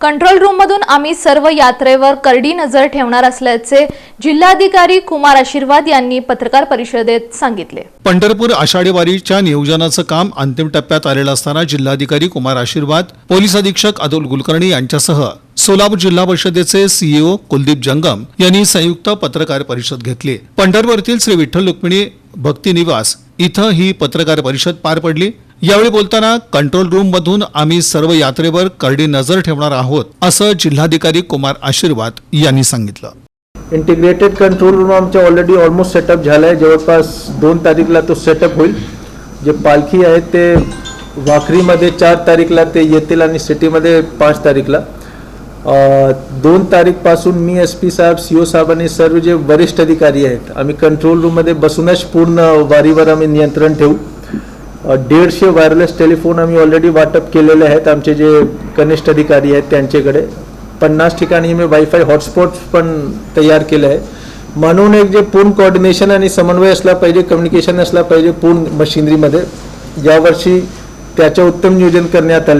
Control रूममधून आम्ही सर्व यात्रेवर करडी नजर ठेवणार असल्याचे जिल्हाधिकारी कुमार आशीर्वाद यांनी पत्रकार परिषदेत सांगितले. पंढरपूर आषाढी वारीच्या नियोजनाचं काम अंतिम टप्प्यात आलेलं असताना जिल्हाधिकारी कुमार आशीर्वाद पोलीस अधीक्षक अतुल कुलकर्णी यांच्यासह सोलापूर जिल्हा परिषदेचे सीईओ कुलदीप जंगम यांनी संयुक्त पत्रकार परिषद घेतली. पंढरपूरतील श्री विठ्ठल रुक्मिणी भक्ती निवास इथं ही पत्रकार परिषद पार पडली. यावेळी बोलताना कंट्रोल रूम मधून आम्ही सर्व यात्रेवर करडी नजर ठेवणार आहोत असं जिल्हाधिकारी कुमार आशीर्वाद यांनी सांगितलं. इंटिग्रेटेड कंट्रोल रूम आमच्या ऑलरेडी ऑलमोस्ट सेटअप झाला आहे जवळपास दोन तारीखला तो सेटअप होईल. जे पालखी आहे ते वाखरीमध्ये चार तारीखला ते येतील आणि सिटीमध्ये पाच तारीखला. दोन तारीखपासून मी एस पी साहेब सी ओ साहेब आणि सर्व जे वरिष्ठ अधिकारी आहेत आम्ही कंट्रोल रूममध्ये बसूनच पूर्ण वारीवर आम्ही नियंत्रण ठेवू. दीडशे वायरलेस टेलिफोन आम्ही ऑलरेडी वाटप केलेले आहेत आमचे जे कनिष्ठ अधिकारी आहेत त्यांच्याकडे. पन्नास ठिकाणी मी वायफाय हॉटस्पॉट पण तयार केले आहे म्हणून एक जे पूर्ण कोऑर्डिनेशन आणि समन्वय असला पाहिजे कम्युनिकेशन असला पाहिजे पूर्ण मशिनरीमध्ये यावर्षी त्याचं उत्तम नियोजन करण्यात आले.